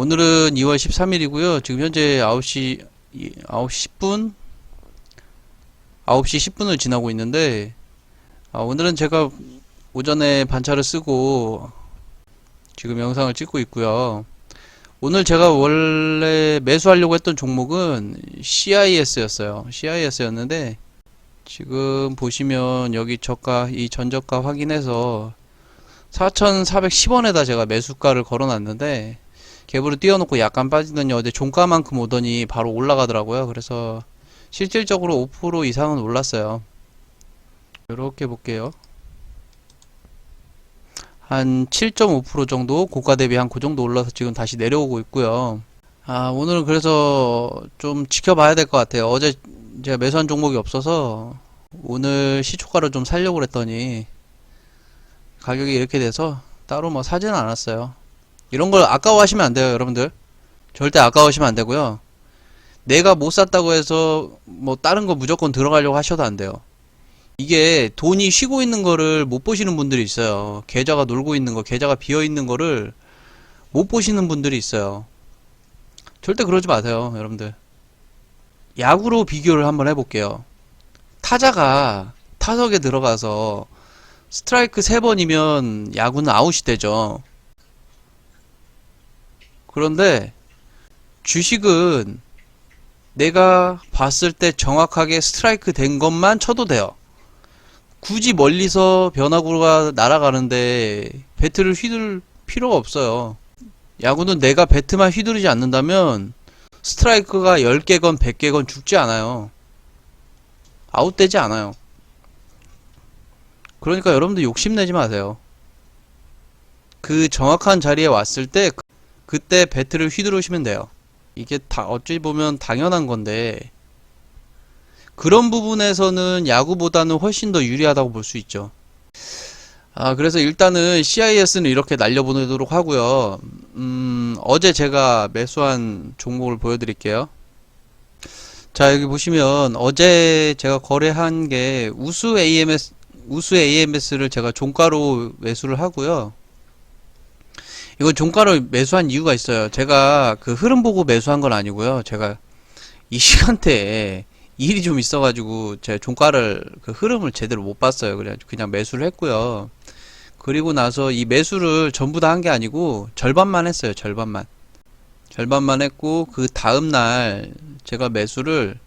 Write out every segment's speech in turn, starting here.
오늘은 2월 13일이고요. 지금 현재 9시, 9시 10분? 9시 10분을 지나고 있는데, 아, 오늘은 제가 오전에 반차를 쓰고 지금 영상을 찍고 있고요. 오늘 제가 원래 매수하려고 했던 종목은 CIS였어요. CIS였는데, 지금 보시면 여기 저가, 이 전저가 확인해서 4,410원에다 제가 매수가를 걸어놨는데, 갭으로 띄워놓고 약간 빠지더니 어제 종가만큼 오더니 바로 올라가더라고요. 그래서 실질적으로 5% 이상은 올랐어요. 이렇게 볼게요. 한 7.5% 정도 고가 대비 한 그 정도 올라서 지금 다시 내려오고 있고요. 아, 오늘은 그래서 좀 지켜봐야 될 것 같아요. 어제 제가 매수한 종목이 없어서 오늘 시초가를 좀 살려고 그랬더니 가격이 이렇게 돼서 따로 뭐 사지는 않았어요. 이런 걸 아까워하시면 안 돼요, 여러분들. 절대 아까워하시면 안 되고요. 내가 못 샀다고 해서 뭐 다른 거 무조건 들어가려고 하셔도 안 돼요. 이게 돈이 쉬고 있는 거를 못 보시는 분들이 있어요. 계좌가 놀고 있는 거, 계좌가 비어 있는 거를 못 보시는 분들이 있어요. 절대 그러지 마세요, 여러분들. 야구로 비교를 한번 해볼게요. 타자가 타석에 들어가서 스트라이크 3번이면 야구는 아웃이 되죠. 그런데 주식은 내가 봤을 때 정확하게 스트라이크 된 것만 쳐도 돼요. 굳이 멀리서 변화구가 날아가는데 배트를 휘둘 필요가 없어요. 야구는 내가 배트만 휘두르지 않는다면 스트라이크가 10개건 100개건 죽지 않아요. 아웃되지 않아요. 그러니까 여러분들 욕심내지 마세요. 그 정확한 자리에 왔을 때 그- 그때 배트를 휘두르시면 돼요. 이게 다 어찌 보면 당연한 건데 그런 부분에서는 야구보다는 훨씬 더 유리하다고 볼 수 있죠. 아, 그래서 일단은 CIS는 이렇게 날려보내도록 하고요. 음, 어제 제가 매수한 종목을 보여드릴게요. 자, 여기 보시면 어제 제가 거래한 게 우수 AMS, 우수 AMS를 제가 종가로 매수를 하고요. 이건 종가로 매수한 이유가 있어요. 제가 그 흐름 보고 매수한 건 아니고요. 제가 이 시간대에 일이 좀 있어가지고 제 종가를 그 흐름을 제대로 못 봤어요. 그래 그냥 매수를 했고요. 그리고 나서 이 매수를 전부 다 한 게 아니고 절반만 했어요. 절반만. 절반만 했고 그 다음 날 제가 매수를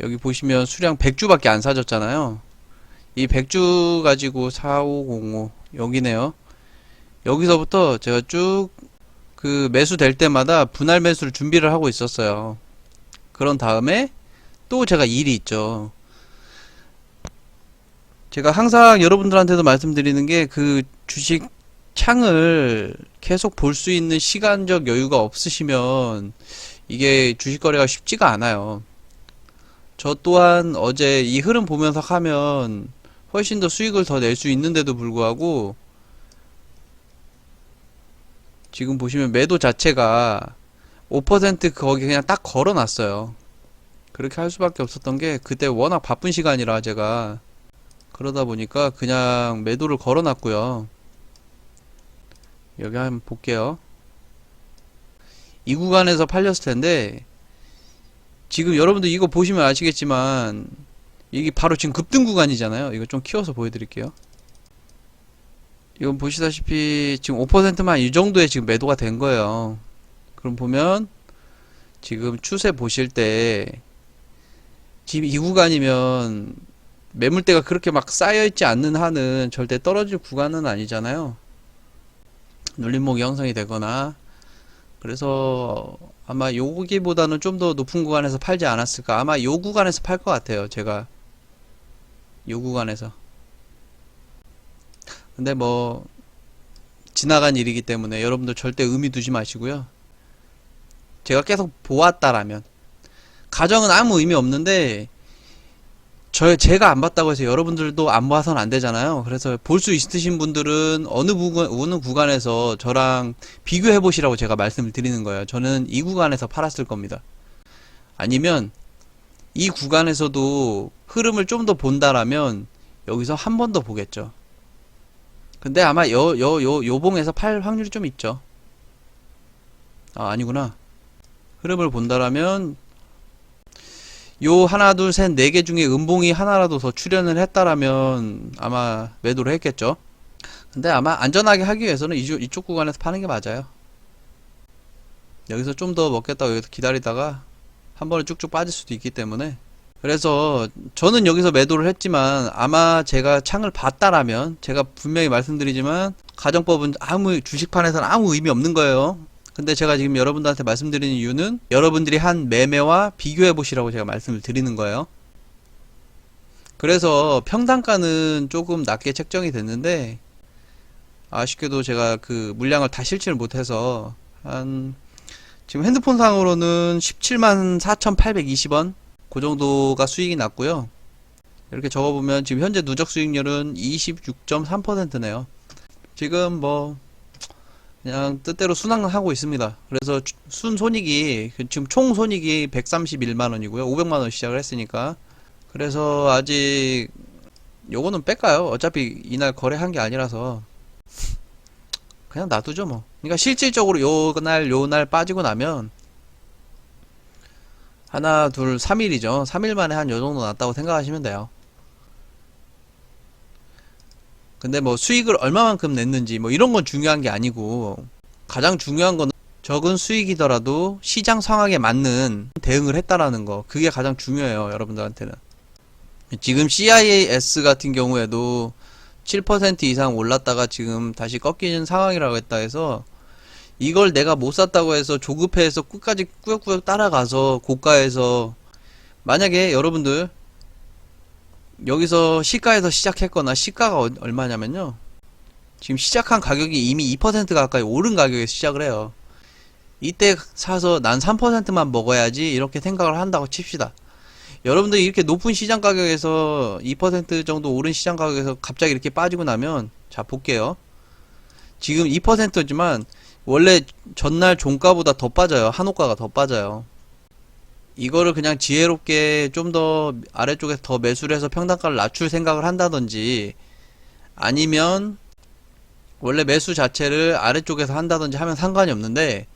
여기 보시면 수량 100주밖에 안 사줬잖아요. 이 100주 가지고 4505 여기네요. 여기서부터 제가 쭉 그 매수 될 때마다 분할 매수를 준비를 하고 있었어요. 그런 다음에 또 제가 일이 있죠. 제가 항상 여러분들한테도 말씀드리는 게 그 주식 창을 계속 볼 수 있는 시간적 여유가 없으시면 이게 주식 거래가 쉽지가 않아요. 저 또한 어제 이 흐름 보면서 하면 훨씬 더 수익을 더 낼 수 있는데도 불구하고 지금 보시면 매도 자체가 5% 거기 그냥 딱 걸어 놨어요. 그렇게 할 수밖에 없었던 게 그때 워낙 바쁜 시간이라 제가 그러다 보니까 그냥 매도를 걸어 놨고요. 여기 한번 볼게요. 이 구간에서 팔렸을 텐데 지금 여러분들 이거 보시면 아시겠지만 이게 바로 지금 급등 구간이잖아요. 이거 좀 키워서 보여드릴게요. 이건 보시다시피 지금 5%만 이 정도에 지금 매도가 된 거예요. 그럼 보면 지금 추세 보실 때 지금 이 구간이면 매물대가 그렇게 막 쌓여 있지 않는 한은 절대 떨어질 구간은 아니잖아요. 눌림목이 형성이 되거나 그래서 아마 여기보다는 좀 더 높은 구간에서 팔지 않았을까 아마 요 구간에서 팔 것 같아요 제가 요 구간에서 근데 뭐 지나간 일이기 때문에 여러분들 절대 의미 두지 마시고요 제가 계속 보았다라면 가정은 아무 의미 없는데 저 제가 안 봤다고 해서 여러분들도 안 봐서는 안 되잖아요. 그래서 볼 수 있으신 분들은 어느 부분 어느 구간에서 저랑 비교해 보시라고 제가 말씀을 드리는 거예요. 저는 이 구간에서 팔았을 겁니다. 아니면 이 구간에서도 흐름을 좀 더 본다라면 여기서 한 번 더 보겠죠. 근데 아마 요 요 요 요봉에서 팔 확률이 좀 있죠. 아, 아니구나. 흐름을 본다라면 요 하나 둘 셋 네 개 중에 음봉이 하나라도 더 출현을 했다라면 아마 매도를 했겠죠. 근데 아마 안전하게 하기 위해서는 이쪽, 이쪽 구간에서 파는 게 맞아요. 여기서 좀 더 먹겠다고 여기서 기다리다가 한 번에 쭉쭉 빠질 수도 있기 때문에 그래서 저는 여기서 매도를 했지만 아마 제가 창을 봤다라면 제가 분명히 말씀드리지만 가정법은 아무 주식판에서는 아무 의미 없는 거예요. 근데 제가 지금 여러분들한테 말씀드리는 이유는 여러분들이 한 매매와 비교해 보시라고 제가 말씀을 드리는 거예요. 그래서 평단가는 조금 낮게 책정이 됐는데 아쉽게도 제가 그 물량을 다 실지를 못해서 한 지금 핸드폰상으로는 17만 4,820원 그 정도가 수익이 났고요. 이렇게 적어보면 지금 현재 누적 수익률은 26.3%네요. 지금 뭐 그냥 뜻대로 순항하고 있습니다. 그래서 주- 순손익이 그 지금 총 손익이 131만 원이고요. 500만 원 시작을 했으니까 그래서 아직 요거는 뺄까요? 어차피 이날 거래한 게 아니라서 그냥 놔두죠 뭐. 그러니까 실질적으로 요날 요 날 빠지고 나면 하나 둘 3일이죠. 3일 만에 한 요 정도 났다고 생각하시면 돼요. 근데 뭐 수익을 얼마만큼 냈는지 뭐 이런 건 중요한 게 아니고 가장 중요한 건 적은 수익이더라도 시장 상황에 맞는 대응을 했다라는 거 그게 가장 중요해요 여러분들한테는 지금 CIS 같은 경우에도 7% 이상 올랐다가 지금 다시 꺾이는 상황이라고 했다 해서 이걸 내가 못 샀다고 해서 조급해서 끝까지 꾸역꾸역 따라가서 고가에서 만약에 여러분들 여기서 시가에서 시작했거나 시가가 어- 얼마냐면요. 지금 시작한 가격이 이미 2% 가까이 오른 가격에 시작을 해요. 이때 사서 난 3%만 먹어야지 이렇게 생각을 한다고 칩시다. 여러분들이 이렇게 높은 시장 가격에서 2% 정도 오른 시장 가격에서 갑자기 이렇게 빠지고 나면 자 볼게요. 지금 2%지만 원래 전날 종가보다 더 빠져요. 한호가가 더 빠져요. 이거를 그냥 지혜롭게 좀 더 아래쪽에서 더 매수를 해서 평단가를 낮출 생각을 한다든지 아니면 원래 매수 자체를 아래쪽에서 한다든지 하면 상관이 없는데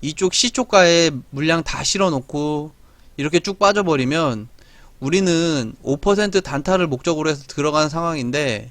이쪽 시초가에 물량 다 실어 놓고 이렇게 쭉 빠져버리면 우리는 5% 단타를 목적으로 해서 들어간 상황인데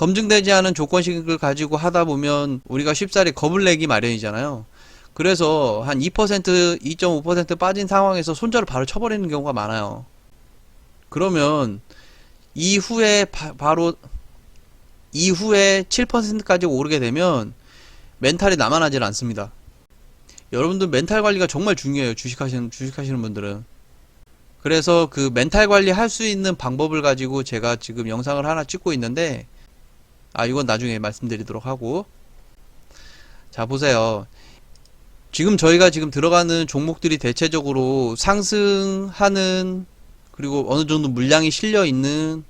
검증되지 않은 조건식을 가지고 하다 보면 우리가 쉽사리 겁을 내기 마련이잖아요. 그래서 한 2%, 2.5% 빠진 상황에서 손절을 바로 쳐버리는 경우가 많아요. 그러면 이후에 바, 바로 이후에 7%까지 오르게 되면 멘탈이 남아나질 않습니다. 여러분들 멘탈 관리가 정말 중요해요. 주식하시는 주식하시는 분들은. 그래서 그 멘탈 관리 할 수 있는 방법을 가지고 제가 지금 영상을 하나 찍고 있는데 아 이건 나중에 말씀드리도록 하고 자 보세요. 지금 저희가 지금 들어가는 종목들이 대체적으로 상승하는 그리고 어느 정도 물량이 실려 있는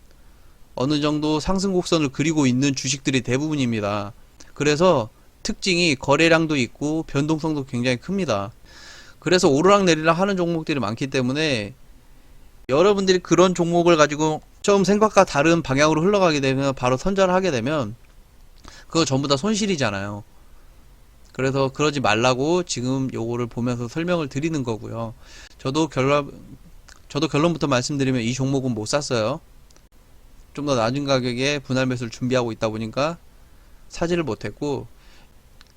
어느 정도 상승 곡선을 그리고 있는 주식들이 대부분입니다. 그래서 특징이 거래량도 있고 변동성도 굉장히 큽니다. 그래서 오르락 내리락 하는 종목들이 많기 때문에 여러분들이 그런 종목을 가지고 처음 생각과 다른 방향으로 흘러가게 되면 바로 선절을 하게 되면 그거 전부 다 손실이잖아요. 그래서 그러지 말라고 지금 요거를 보면서 설명을 드리는 거고요. 저도 결론 저도 결론부터 말씀드리면 이 종목은 못 샀어요. 좀 더 낮은 가격에 분할 매수를 준비하고 있다 보니까 사지를 못했고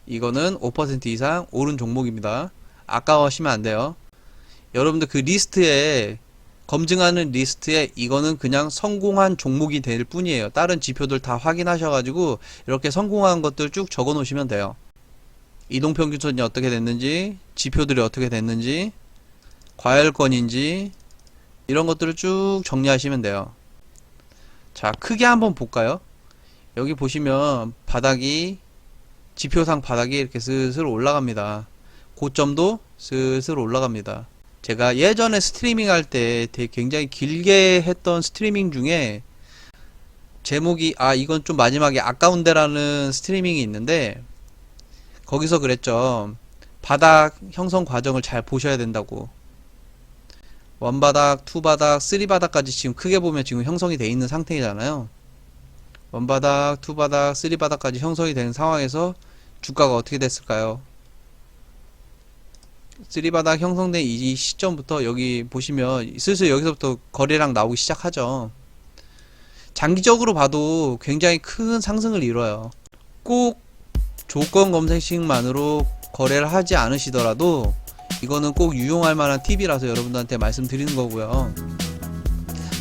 이거는 5% 이상 오른 종목입니다. 아까워하시면 안 돼요. 여러분들 그 리스트에 검증하는 리스트에 이거는 그냥 성공한 종목이 될 뿐이에요. 다른 지표들 다 확인하셔가지고 이렇게 성공한 것들 쭉 적어 놓으시면 돼요. 이동평균선이 어떻게 됐는지, 지표들이 어떻게 됐는지, 과열권인지, 이런 것들을 쭉 정리하시면 돼요. 자, 크게 한번 볼까요? 여기 보시면 바닥이, 지표상 바닥이 이렇게 슬슬 올라갑니다. 고점도 슬슬 올라갑니다. 제가 예전에 스트리밍 할 때 굉장히 길게 했던 스트리밍 중에 제목이 아 이건 좀 마지막에 아까운데라는 스트리밍이 있는데 거기서 그랬죠. 바닥 형성 과정을 잘 보셔야 된다고. 원바닥, 투바닥, 쓰리바닥까지 지금 크게 보면 지금 형성이 돼 있는 상태잖아요. 원바닥, 투바닥, 쓰리바닥까지 형성이 된 상황에서 주가가 어떻게 됐을까요? 쓰리바닥 형성된 이 시점부터 여기 보시면 슬슬 여기서부터 거래량 나오기 시작하죠. 장기적으로 봐도 굉장히 큰 상승을 이뤄요. 꼭 조건 검색식만으로 거래를 하지 않으시더라도 이거는 꼭 유용할 만한 팁이라서 여러분들한테 말씀드리는 거고요.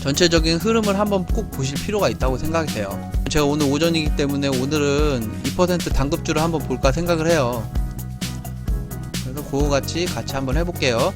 전체적인 흐름을 한번 꼭 보실 필요가 있다고 생각이 돼요. 제가 오늘 오전이기 때문에 오늘은 2% 단급주를 한번 볼까 생각을 해요. 그거 같이 같이 한번 해볼게요.